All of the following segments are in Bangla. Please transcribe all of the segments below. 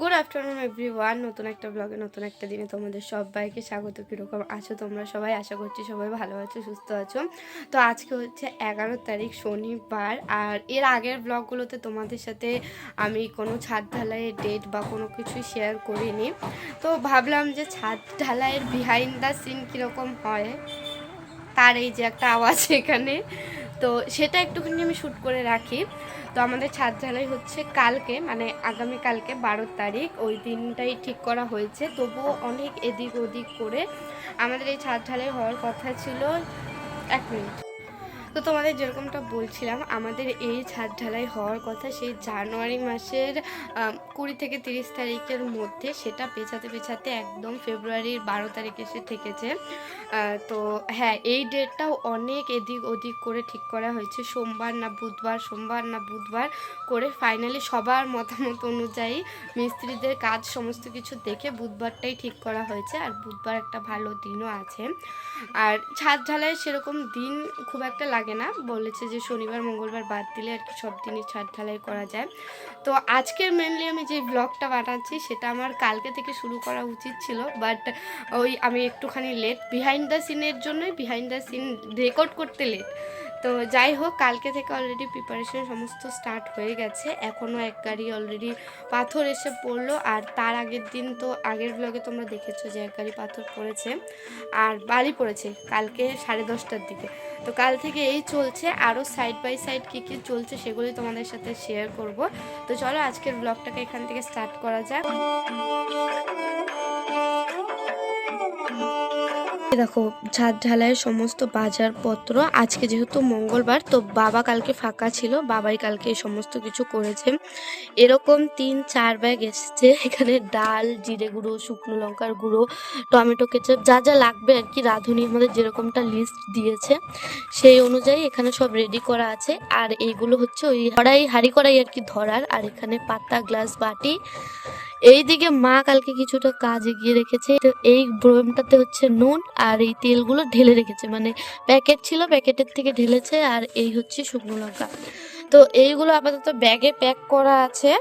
গুড আফটারনুন এভরিওয়ান নতুন একটা ব্লগে নতুন একটা দিনে তোমাদের সবাইকে স্বাগত। কীরকম আছো তোমরা সবাই? আশা করছি সবাই ভালো আছো, সুস্থ আছো। তো আজকে হচ্ছে এগারো তারিখ, শনিবার। আর এর আগের ব্লগগুলোতে তোমাদের সাথে আমি কোনো ছাদ ঢালাইয়ের ডেট বা কোনো কিছুই শেয়ার করিনি। তো ভাবলাম যে ছাদ ঢালাইয়ের বিহাইন্ড দ্য সিন কীরকম হয়? তার এই যে একটা আওয়াজ এখানে। তো সেটা একটুখানি আমি শ্যুট করে রাখি। তো আমাদের ছাদ ঢালাই হচ্ছে কালকে মানে আগামী কালকে বারো তারিখ। ওই দিনটাই ঠিক করা হয়েছে। তবুও অনেক এদিক ওদিক করে আমাদের এই ছাদ ঢালাই হওয়ার কথা ছিল। এক মিনিট। তো তোমাদের যেরকমটা বলছিলাম, আমাদের এই ছাদ ঢালাই হওয়ার কথা সেই জানুয়ারি মাসের কুড়ি থেকে তিরিশ তারিখের মধ্যে সেটা পেছাতে পেছাতে একদম ফেব্রুয়ারির বারো তারিখ এসে থেকেছে। তো হ্যাঁ এই ডেটটাও অনেক এদিক ওদিক করে ঠিক করা হয়েছে। সোমবার না বুধবার, সোমবার না বুধবার করে ফাইনালি সবার মতামত অনুযায়ী মিস্ত্রিদের কাজ সমস্ত কিছু দেখে বুধবারটাই ঠিক করা হয়েছে আর বুধবার একটা ভালো দিনও আছে। আর ছাদ ঢালাই সেরকম দিন খুব একটা লাগে না। বলেছে যে শনিবার, মঙ্গলবার বাদ দিলে আর কি সব দিনই ছাদ ঢালাই করা যায়। তো আজকের মেনলি আমি যে ব্লগটা বানাচ্ছি, সেটা আমার কালকে থেকে শুরু করা উচিত ছিল। বাট ওই আমি একটুখানি লেট বিহাইন্ড দ্য সিনের জন্যই বিহাইন্ড দ্য সিন রেকর্ড করতে লেট তো যাই হোক, কালকে থেকে অলরেডি প্রিপারেশন সমস্ত স্টার্ট হয়ে গেছে। এখনও এক গাড়ি অলরেডি পাথর এসে পড়ল। আর তার আগের দিন তো, আগের ব্লগে তোমরা দেখেছ যে এক গাড়ি পাথর পড়েছে। আর বালি পড়েছে কালকে সাড়ে দশটার দিকে। তো কাল থেকে এই চলছে আরও সাইড বাই সাইড কী কী চলছে সেগুলি তোমাদের সাথে শেয়ার করব। তো চলো আজকের ব্লগটাকে এখান থেকে স্টার্ট করা যাক। দেখো ছাদ ঢালাইয়ের সমস্ত বাজারপত্র। আজকে যেহেতু মঙ্গলবার, তো বাবা কালকে ফাঁকা ছিল, বাবাই কালকে সমস্ত কিছু করেছে। এরকম তিন, চার ব্যাগ এসছে, এখানে ডাল, জিরে গুঁড়ো, শুকনো লঙ্কার গুঁড়ো, টমেটো কেচাপ, যা যা লাগবে আর কি রাঁধুনি আমাদের যেরকমটা লিস্ট দিয়েছে, সেই অনুযায়ী এখানে সব রেডি করা আছে। আর এইগুলো হচ্ছে ওই কড়াই হাঁড়ি কড়াই আর কি ধরার, আর এখানে পাতা গ্লাস বাটি এইদিকে মা কালকে কিছুটা কাজ এগিয়ে রেখেছে। তো এই ব্রোমটাতে হচ্ছে নুন আর এই তেলগুলো ঢেলে রেখেছে। মানে প্যাকেট ছিল, প্যাকেটের থেকে ঢেলেছে আর এই হচ্ছে শুকনো লঙ্কা। তো এইগুলো আপাতত ব্যাগে প্যাক করা আছে।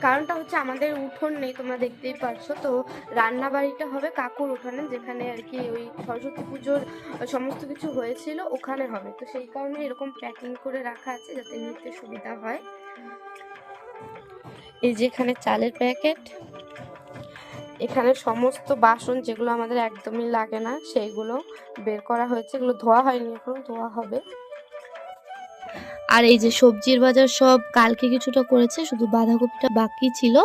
কারণটা হচ্ছে আমাদের উঠোন নেই, তোমরা দেখতেই পারছ। তো রান্না বাড়িটা হবে কাকুর উঠোনে, যেখানে আর কি ওই সরস্বতী পুজোর সমস্ত কিছু হয়েছিল, ওখানে হবে। তো সেই কারণে এরকম প্যাকিং করে রাখা আছে যাতে নিতে সুবিধা হয়। এই যে এখানে চালের প্যাকেট, এখানে সমস্ত বাসন যেগুলো আমাদের একদমই লাগে না, সেইগুলো বের করা হয়েছে। এগুলো ধোয়া হয়নি, এখনও ধোয়া হবে। আর এই যে সবজির বাজার সব কালকে কিছুটা করেছে, শুধু বাঁধাকপিটা বাকি ছিল।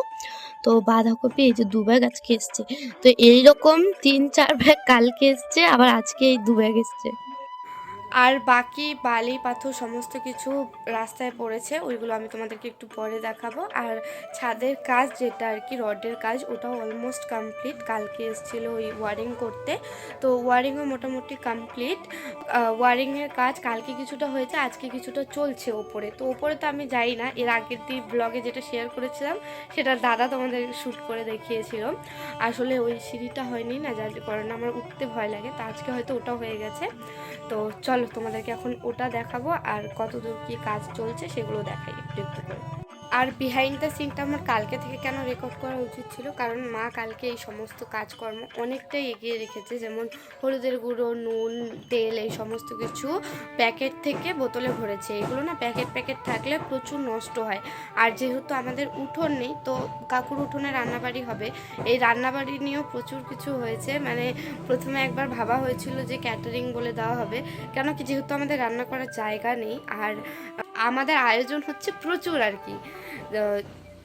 তো বাঁধাকপি এই যে দু ব্যাগ আজকে এসছে। তো এইরকম তিন, চার ব্যাগ কালকে এসছে, আবার আজকে এই দু ব্যাগ এসছে। আর বাকি বালি, পাথর সমস্ত কিছু রাস্তায় পড়েছে, ওইগুলো আমি তোমাদেরকে একটু পরে দেখাবো। আর ছাদের কাজ যেটা আর কি, রডের কাজ, ওটাও অলমোস্ট কমপ্লিট কালকে এসেছিল ওই ওয়ারিং করতে। তো ওয়ারিংও মোটামুটি কমপ্লিট ওয়ারিংয়ের কাজ কালকে কিছুটা হয়েছে, আজকে কিছুটা চলছে ওপরে। তো ওপরে তো আমি যাই না, এর আগের দিন ব্লগে যেটা শেয়ার করেছিলাম, সেটা দাদা তোমাদের শ্যুট করে দেখিয়েছিল। আসলে ওই সিঁড়িটা হয়নি, না যার কারণে আমার উঠতে ভয় লাগে, তো আজকে হয়তো ওটা হয়ে গেছে। তো চলো তোমাদেরকে এখন ওটা দেখাবো আর কতদূর কি কাজ চলছে সেগুলো দেখাই। আর বিহাইন্ড দ্য সিনটা আমার কালকে থেকে কেন রেকর্ড করা উচিত ছিল? কারণ মা কালকে এই সমস্ত কাজকর্ম অনেকটাই এগিয়ে রেখেছে, যেমন হলুদের গুঁড়ো, নুন, তেল, এই সমস্ত কিছু প্যাকেট থেকে বোতলে ভরেছে। এগুলো না প্যাকেট প্যাকেট থাকলে প্রচুর নষ্ট হয়। আর যেহেতু আমাদের উঠোন নেই, তো কাকুর উঠোনে রান্নাবাড়ি হবে। এই রান্নাবাড়ি নিয়েও প্রচুর কিছু হয়েছে। মানে প্রথমে একবার ভাবা হয়েছিল যে ক্যাটারিং বলে দেওয়া হবে। কেন কি, যেহেতু আমাদের রান্না করার জায়গা নেই, আর আমাদের আয়োজন হচ্ছে প্রচুর আর কি।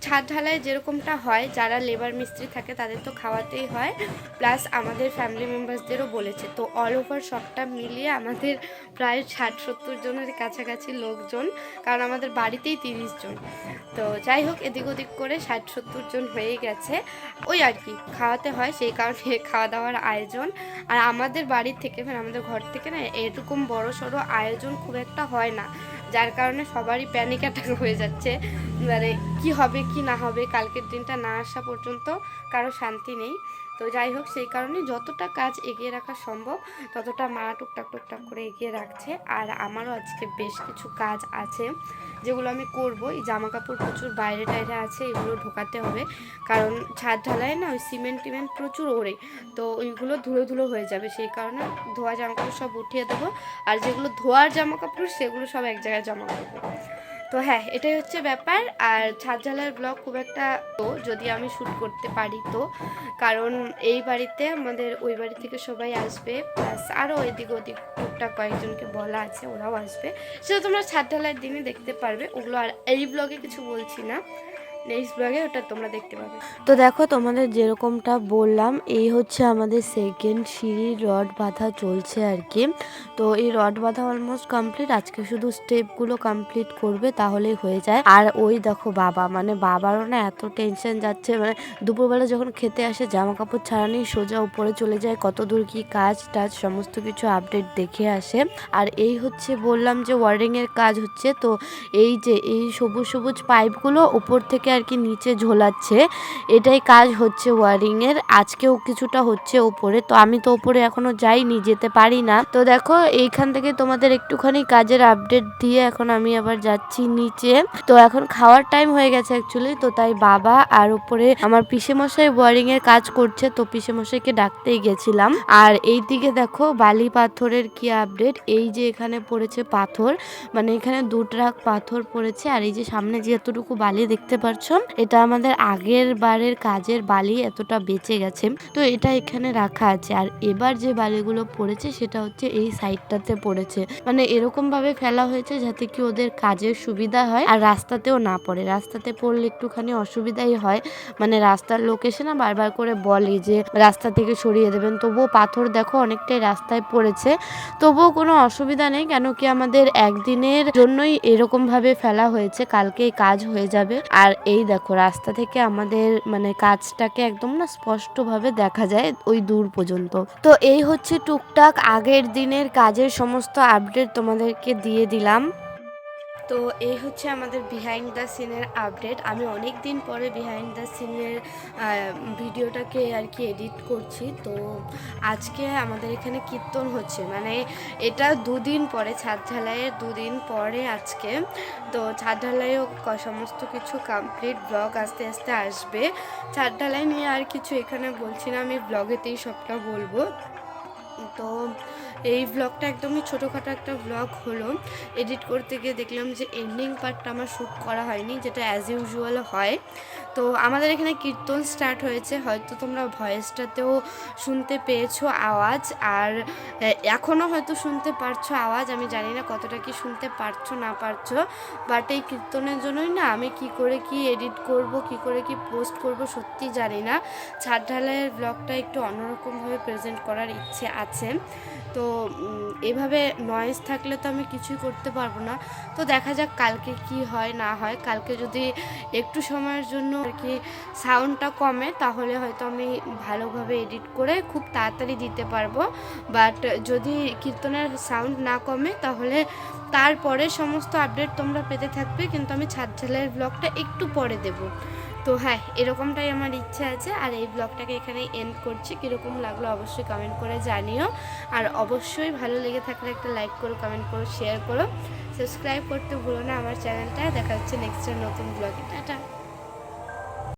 ছাদ ঢালায় যেরকমটা হয়, যারা লেবার মিস্ত্রি থাকে তাদের তো খাওয়াতেই হয়। প্লাস আমাদের ফ্যামিলি মেম্বার্সদেরও বলেছে। তো অল ওভার সবটা মিলিয়ে আমাদের প্রায় ষাট সত্তর জনের কাছাকাছি লোকজন, কারণ আমাদের বাড়িতেই তিরিশ জন। তো যাই হোক, এদিক ওদিক করে ষাট সত্তর জন হয়ে গেছে। ওই আর কি, খাওয়াতে হয়, সেই কারণে খাওয়া দাওয়ার আয়োজন। আর আমাদের বাড়ি থেকে মানে আমাদের ঘর থেকে না, এরকম বড় সড়ো আয়োজন খুব একটা হয় না। যার কারণে সবারই প্যানিক অ্যাটাক হয়ে যাচ্ছে। মানে কি হবে, কি না হবে, কালকের দিনটা না আসা পর্যন্ত কারও শান্তি নেই। তো যাই হোক, সেই কারণে যতটা কাজ এগিয়ে রাখা সম্ভব, ততটা মা টুকটাক টুকটাক করে এগিয়ে রাখছে। আর আমারও আজকে বেশ কিছু কাজ আছে যেগুলো আমি করব এই জামা কাপড় প্রচুর বাইরে টাইরে আছে, এগুলো ঢোকাতে হবে। কারণ ছাদ ঢালায় না ওই সিমেন্ট টিমেন্ট প্রচুর ওড়ে। তো ওইগুলো ধুলো ধুলো হয়ে যাবে, সেই কারণে ধোয়া জামা কাপড় সব উঠিয়ে দেবো। আর যেগুলো ধোয়ার জামা কাপড় সেগুলো সব এক জায়গায় জমা করব। তো হ্যাঁ এটাই হচ্ছে ব্যাপার। আর ছাদ ঢালার ব্লগ খুব একটা তো যদি আমি শ্যুট করতে পারি তো। কারণ এই বাড়িতে আমাদের ওই বাড়ি থেকে সবাই আসবে। প্লাস আরও এদিক ওদিক টুকটাক কয়েকজনকে বলা আছে, ওরাও আসবে। সেটা তোমরা ছাদ ঢালার দিনে দেখতে পারবে। ওগুলো আর এই ব্লগে কিছু বলছি না। নেক্সট ব্লগে ওটা তোমরা দেখতে পাবে। তো দেখো তোমাদের যেরকমটা বললাম, এই হচ্ছে আমাদের সেকেন্ড সিঁড়ির রড বাঁধা চলছে আর কি। তো এই রড বাঁধা অলমোস্ট কমপ্লিট আজকে শুধু স্টেপগুলো কমপ্লিট করবে তাহলেই হয়ে যায়। আর ওই দেখো বাবা মানে বাবারও না এত টেনশন যাচ্ছে মানে দুপুরবেলা যখন খেতে আসে জামা কাপড় ছাড়ানি সোজা উপরে চলে যায়, কত দূর কি কাজ টাজ সমস্ত কিছু আপডেট দেখে আসে। আর এই হচ্ছে বললাম যে ওয়ারিংয়ের কাজ হচ্ছে, তো এই যে এই সবুজ সবুজ পাইপগুলো উপর থেকে আর কি নিচে ঝোলাচ্ছে। এটাই কাজ হচ্ছে ওয়ারিংয়ের। আজকেও কিছুটা হচ্ছে উপরে তো আমি তো উপরে এখনও যাইনি, যেতে পারি না। তো দেখো, এইখান থেকে তোমাদের একটুখানি কাজের আপডেট দিয়ে এখন আমি আবার যাচ্ছি নিচে। তো এখন খাওয়ার টাইম হয়ে গেছে অ্যাকচুয়ালি তো তাই বাবা আর উপরে আমার পিসে মশাই ওয়ারিং এর কাজ করছে, তো পিসে মশাইকে ডাকতেই গেছিলাম। আর এই দিকে দেখো, বালি পাথরের কি আপডেট এই যে এখানে পড়েছে পাথর মানে এখানে দু ট্রাক পাথর পড়েছে। আর এই যে সামনে যে এতটুকু বালি দেখতে পাচ্ছ এটা আমাদের আগের বারের কাজের বালি এতটা বেঁচে গেছে। তো এটা এখানে রাখা আছে। আর এবার যে বালিগুলো পড়েছে, সেটা হচ্ছে এই সাইডটাতে পড়েছে। মানে এরকম ভাবে ফেলা হয়েছে যাতে কি ওদের কাজের সুবিধা হয় আর রাস্তাতেও না পড়ে। রাস্তাতে পড়লে একটুখানি অসুবিধাই হয়। মানে রাস্তার লোক এসে না বারবার করে বলে যে, রাস্তা থেকে সরিয়ে দেবেন। তবুও পাথর দেখো, অনেকটাই রাস্তায় পড়েছে। তবুও কোনো অসুবিধা নেই, কেন কি আমাদের একদিনের জন্যই এরকম ভাবে ফেলা হয়েছে। কালকেই কাজ হয়ে যাবে। আর এই দেখো, রাস্তা থেকে আমাদের মানে কাজটাকে একদম না স্পষ্টভাবে দেখা যায় ওই দূর পর্যন্ত। তো এই হচ্ছে টুকটাক আগের দিনের কাজের সমস্ত আপডেট তোমাদেরকে দিয়ে দিলাম। তো এই হচ্ছে আমাদের বিহাইন্ড দ্য সিনের আপডেট আমি অনেক দিন পরে বিহাইন্ড দ্য সিনের ভিডিওটাকে আর কি এডিট করছি। তো আজকে আমাদের এখানে কীর্তন হচ্ছে। মানে এটা দুদিন পরে, ছাদ ঢালাইয়ের দুদিন পরে আজকে। তো ছাদ ঢালাইও সমস্ত কিছু কমপ্লিট ব্লগ আস্তে আস্তে আসবে। ছাদ ঢালাই নিয়ে আর কিছু এখানে বলছি না, আমি ব্লগেতেই সবটা বলব। তো এই ব্লগটা একদমই ছোটোখাটো একটা ব্লগ হলো। এডিট করতে গিয়ে দেখলাম যে এন্ডিং পার্টটা আমার শ্যুট করা হয়নি, যেটা অ্যাজ ইউজুয়াল হয়। তো আমাদের এখানে কীর্তন স্টার্ট হয়েছে, হয়তো তোমরা ভয়েসটাতেও শুনতে পেয়েছ আওয়াজ। আর এখনও হয়তো শুনতে পারছ আওয়াজ, আমি জানি না কতটা কি শুনতে পারছ, না পারছ। বাট এই কীর্তনের জন্যই না আমি কি করে কি এডিট করব, কি করে কি পোস্ট করব সত্যি জানি না। ছাদ ঢালাইয়ের ব্লগটা একটু অন্যরকমভাবে প্রেজেন্ট করার ইচ্ছে আছে। তো এভাবে নয়েজ থাকলে তো আমি কিছুই করতে পারব না। তো দেখা যাক কালকে কি হয়, না হয়। কালকে যদি একটু সময়ের জন্য আর কি সাউন্ডটা কমে, তাহলে হয়তো আমি ভালোভাবে এডিট করে খুব তাড়াতাড়ি দিতে পারব। বাট যদি কীর্তনের সাউন্ড না কমে, তাহলে তারপরে সমস্ত আপডেট তোমরা পেতে থাকবে। কিন্তু আমি ছাদ ঝালের ব্লগটা একটু পরে দেবো। তো হ্যাঁ এরকমটাই আমার ইচ্ছা আছে আর এই ব্লগটাকে এখানে এন্ড করছি। কীরকম লাগল অবশ্যই কমেন্ট করে জানিও। আর অবশ্যই ভালো লেগে থাকলে একটা লাইক করো কমেন্ট করো শেয়ার করো। সাবস্ক্রাইব করতে ভুলো না আমার চ্যানেলটা দেখা হচ্ছে নেক্সট নতুন ব্লগে টাটা।